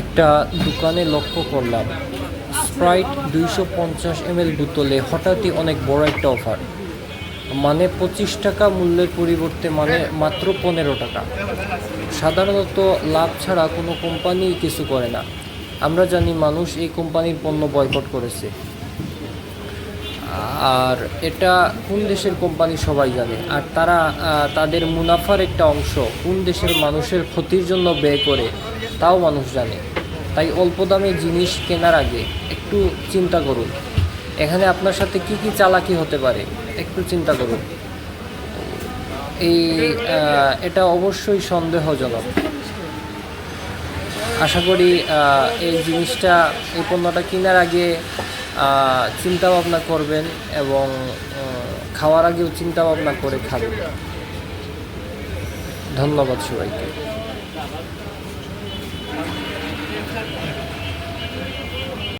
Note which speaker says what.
Speaker 1: একটা দোকানে লক্ষ্য করলাম। স্প্রাইট দুইশো পঞ্চাশ এমএল বোতলে হঠাৎই অনেক বড় একটা অফার। মানে পঁচিশ টাকা মূল্যের পরিবর্তে মানে মাত্র পনেরো টাকা। সাধারণত লাভ ছাড়া কোনো কোম্পানি কিছু করে না। আমরা জানি মানুষ এই কোম্পানির পণ্য বয়কট করেছে। আর এটা কোন দেশের কোম্পানি সবাই জানে। আর তারা তাদের মুনাফার একটা অংশ কোন দেশের মানুষের ক্ষতির জন্য ব্যয় করে। তাও মানুষ জানে। তাই অল্প দামে জিনিস কেনার আগে একটু চিন্তা করুন। এখানে আপনার সাথে কি কি চালাকি হতে পারে, একটু চিন্তা করুন। এই এটা অবশ্যই সন্দেহজনক। আশা করি এই জিনিসটা, এই পণ্যটা কেনার আগে চিন্তা ভাবনা করবেন এবং খাওয়ার আগেও চিন্তা ভাবনা করে খাবেন। ধন্যবাদ সবাইকে।